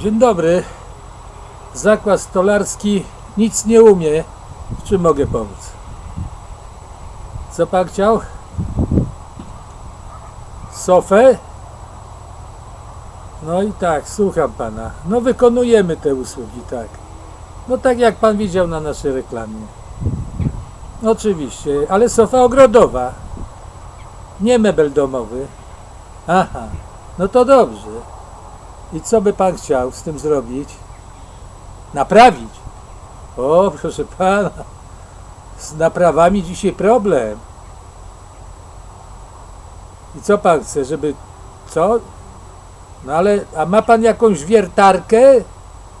Dzień dobry. Zakład stolarski nic nie umie. W czym mogę pomóc? Co pan chciał? Sofę? No i tak, słucham pana. No wykonujemy te usługi, tak. No tak jak pan widział na naszej reklamie. Oczywiście, ale sofa ogrodowa. Nie mebel domowy. Aha, no to dobrze. I co by pan chciał z tym zrobić? Naprawić? O, proszę pana, z naprawami dzisiaj problem. I co pan chce, żeby co? No ale, a ma pan jakąś wiertarkę?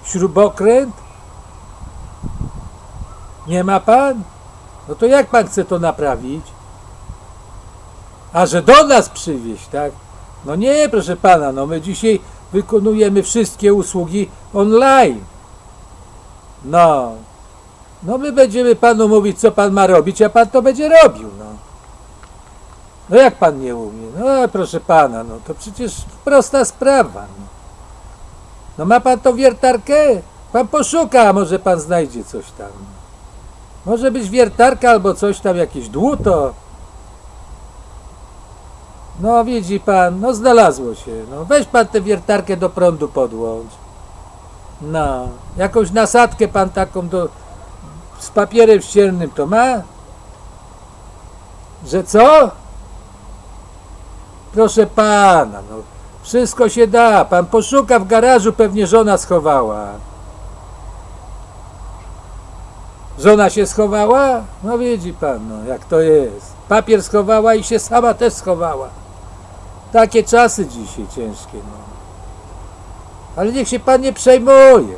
Śrubokręt? Nie ma pan? No to jak pan chce to naprawić? A że do nas przywieźć, tak? No nie, proszę pana, no my dzisiaj wykonujemy wszystkie usługi online. No. No my będziemy panu mówić, co pan ma robić, a pan to będzie robił, no. No jak pan nie umie? No proszę pana, no to przecież prosta sprawa. No, no ma pan tą wiertarkę? Pan poszuka, a może pan znajdzie coś tam. Może być wiertarka albo coś tam, jakieś dłuto. No widzi pan, no znalazło się. No weź pan tę wiertarkę do prądu podłącz. No, jakąś nasadkę pan taką do, z papierem ściernym to ma? Że co? Proszę pana, no wszystko się da. Pan poszuka w garażu, pewnie żona schowała. Żona się schowała? No widzi pan, no jak to jest. Papier schowała i się sama też schowała. Takie czasy dzisiaj ciężkie, no. Ale niech się pan nie przejmuje.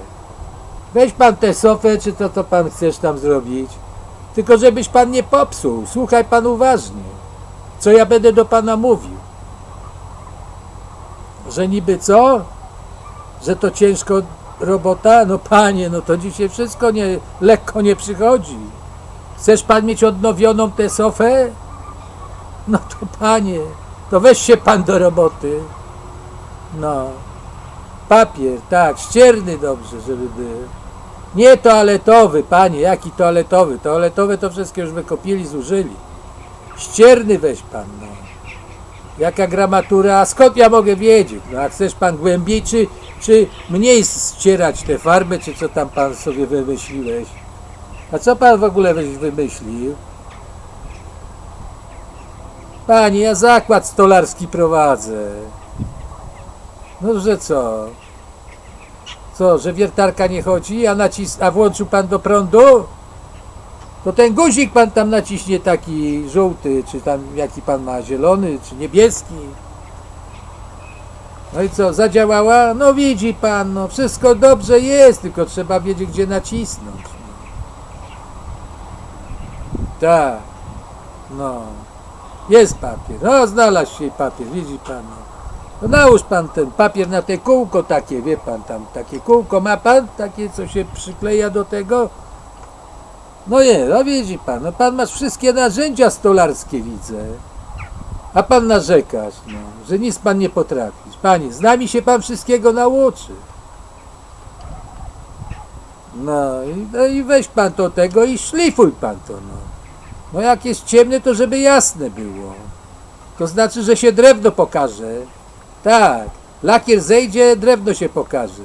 Weź pan tę sofę, czy to, to pan chcesz tam zrobić. Tylko żebyś pan nie popsuł. Słuchaj pan uważnie. Co ja będę do pana mówił. Że niby co? Że to ciężko robota? No panie, no to dzisiaj wszystko nie, lekko nie przychodzi. Chcesz pan mieć odnowioną tę sofę? No to panie, to weź się pan do roboty. No. Papier, tak, ścierny dobrze, żeby był. Nie toaletowy, panie, jaki toaletowy? Toaletowe to wszystkie już wykopili, zużyli. Ścierny weź pan, no. Jaka gramatura, a skąd ja mogę wiedzieć? No a chcesz pan głębiej, czy, czy mniej ścierać tę farbę, czy co tam pan sobie wymyśliłeś? A co pan w ogóle wymyślił? Panie, ja zakład stolarski prowadzę. No, że co? Co, że wiertarka nie chodzi, a, nacis a włączył pan do prądu? To ten guzik pan tam naciśnie taki żółty, czy tam jaki pan ma, zielony, czy niebieski. No i co, zadziałała? No widzi pan, no wszystko dobrze jest, tylko trzeba wiedzieć gdzie nacisnąć. Tak, no. Jest papier, no znalazł się papier, widzi pan. No. No nałóż pan ten papier na te kółko takie, wie pan tam, takie kółko ma pan, takie co się przykleja do tego. No nie, no widzi pan, no pan masz wszystkie narzędzia stolarskie widzę. A pan narzekasz, no, że nic pan nie potrafisz. Panie, z nami się pan wszystkiego nauczy. No i, no i weź pan to tego i szlifuj pan to, no. No jak jest ciemne, to żeby jasne było. To znaczy, że się drewno pokaże. Tak, lakier zejdzie, drewno się pokaże.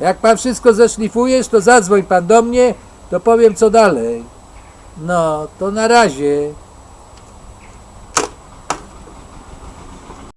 Jak pan wszystko zeszlifujesz, to zadzwoń pan do mnie, to powiem co dalej. No, to na razie.